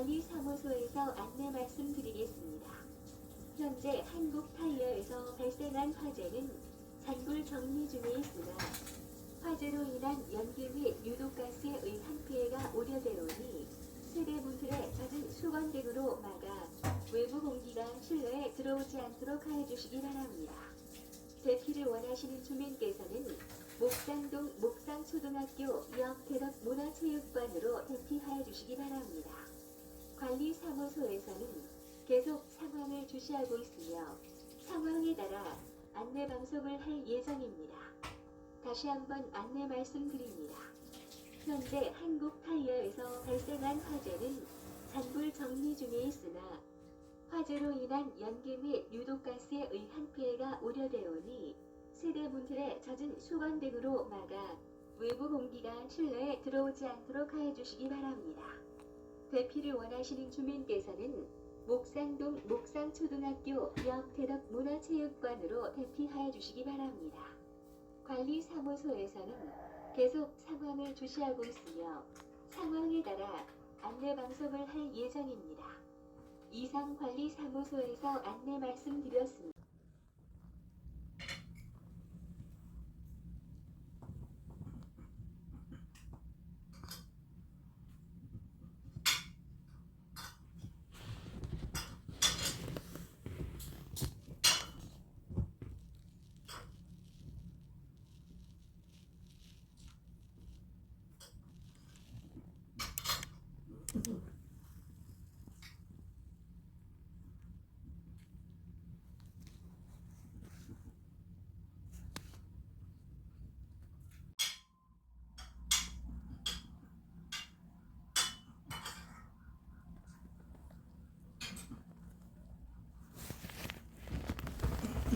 관리사무소에서 안내 말씀드리겠습니다. 현재 한국 타이어에서 발생한 화재는 잔불 정리 중에 있으나 화재로 인한 연기 및 유독가스에 의한 피해가 우려되오니 세대 문틀에 젖은 수건등으로 막아 외부 공기가 실내에 들어오지 않도록 하여 주시기 바랍니다. 대피를 원하시는 주민께서는 목상동 목상초등학교 옆 대덕 문화체육관으로 대피하여 주시기 바랍니다. 관리사무소에서는 계속 상황을 주시하고 있으며 상황에 따라 안내 방송을 할 예정입니다. 다시 한번 안내 말씀드립니다. 현재 한국 타이어에서 발생한 화재는 잔불 정리 중에 있으나 화재로 인한 연기 및 유독가스에 의한 피해가 우려되오니 세대 문틀에 젖은 수건 등으로 막아 외부 공기가 실내에 들어오지 않도록 하여 주시기 바랍니다. 대피를 원하시는 주민께서는 목상동 목상초등학교 옆 대덕 문화체육관으로 대피하여 주시기 바랍니다. 관리사무소에서는 계속 상황을 주시하고 있으며 상황에 따라 안내 방송을 할 예정입니다. 이상 관리사무소에서 안내 말씀드렸습니다.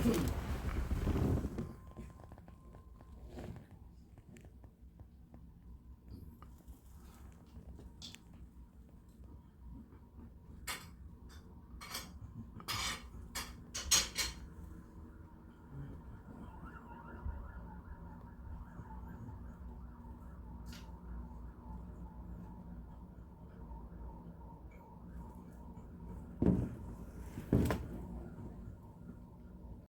Mm-hmm.